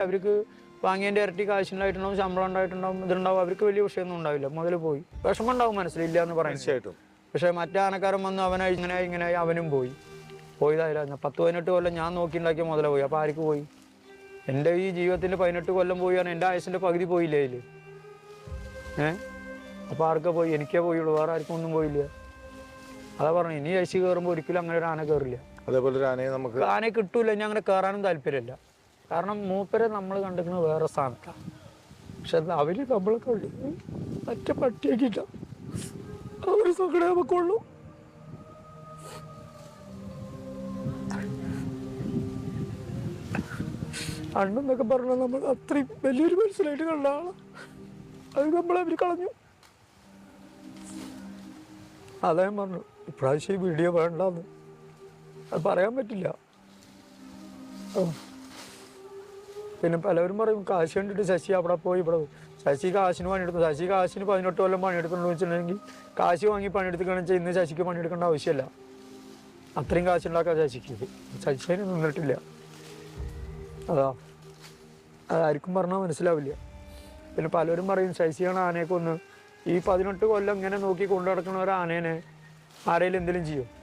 അവർക്ക് വാങ്ങിയതിന്റെ ഇരട്ടി കാശിനായിട്ടുണ്ടാവും ശമ്പളം ഉണ്ടായിട്ടുണ്ടാവും ഇതുണ്ടാവും അവർക്ക് വലിയ വിഷയമൊന്നും ഉണ്ടാവില്ല. മുതൽ പോയി. വിഷമം ഉണ്ടാവും മനസ്സിലില്ല എന്ന് പറയുന്നത്. തീർച്ചയായിട്ടും. പക്ഷേ മറ്റേ ആനക്കാരൻ വന്ന് അവനായി ഇങ്ങനെയായി ഇങ്ങനെയായി അവനും പോയി. പോയതായിരുന്നു പത്ത് പതിനെട്ട് കൊല്ലം ഞാൻ നോക്കിണ്ടാക്കിയ മുതല പോയി. അപ്പോൾ ആർക്ക് പോയി? എന്റെ ഈ ജീവിതത്തിന്റെ പതിനെട്ട് കൊല്ലം പോയി കാരണം എന്റെ ആയുസിന്റെ പകുതി പോയില്ലേ അതിൽ ഏ? അപ്പോൾ ആർക്കാ പോയി? എനിക്കേ പോയുള്ളൂ. വേറെ ആർക്കും ഒന്നും പോയില്ല. അതാ പറഞ്ഞു ഇനി ഐസി കയറുമ്പോൾ ഒരിക്കലും അങ്ങനെ ഒരു ആന കയറില്ല. അതേപോലെ ഒരു ആനയെ നമുക്ക് ആനയെ കിട്ടൂല. ഇനി അങ്ങനെ കയറാനും താല്പര്യമില്ല. കാരണം മൂപ്പരെ നമ്മൾ കണ്ടിരിക്കുന്നത് വേറെ സ്ഥാനത്താണ് പക്ഷെ അവർ നമ്മളെ കളി മറ്റേ പട്ടിയാക്കിയിട്ട അവർ സകടേ നമുക്കുള്ളൂ അണ്ണെന്നൊക്കെ പറഞ്ഞാൽ നമ്മൾ അത്രയും വലിയൊരു മനസ്സിലായിട്ട് കണ്ട ആൾ. അത് നമ്മളെ അവർ കളഞ്ഞു. അതേ പറഞ്ഞു. ഇപ്രാവശ്യം വീഡിയോ വേണ്ടെന്ന്. അത് പറയാൻ പറ്റില്ല. ആ. പിന്നെ പലവരും പറയും കാശ് കണ്ടിട്ട് ശശി അവിടെ പോയി ഇവിടെ. ശശി കാശിന് പണിയെടുത്തു ശശി കാശിന് പതിനെട്ട് കൊല്ലം പണിയെടുക്കണമെന്ന് വെച്ചിട്ടുണ്ടെങ്കിൽ കാശ് വാങ്ങി പണിയെടുക്കുകയാണെന്ന് ഇന്ന് ശശിക്ക് പണിയെടുക്കേണ്ട ആവശ്യമില്ല. അത്രയും കാശുണ്ടാക്കാൻ ശശിക്ക്. ശശി നിന്നിട്ടില്ല. അതാ. അതാർക്കും പറഞ്ഞാൽ മനസ്സിലാവില്ല. പിന്നെ പലരും പറയും ശശിയാണ് ആനയെ കൊന്ന്. ഈ പതിനെട്ട് കൊല്ലം ഇങ്ങനെ നോക്കി കൊണ്ടു നടക്കുന്ന ഒരു ആനേനെ. ആരെങ്കിലും എന്തെങ്കിലും ചെയ്യും?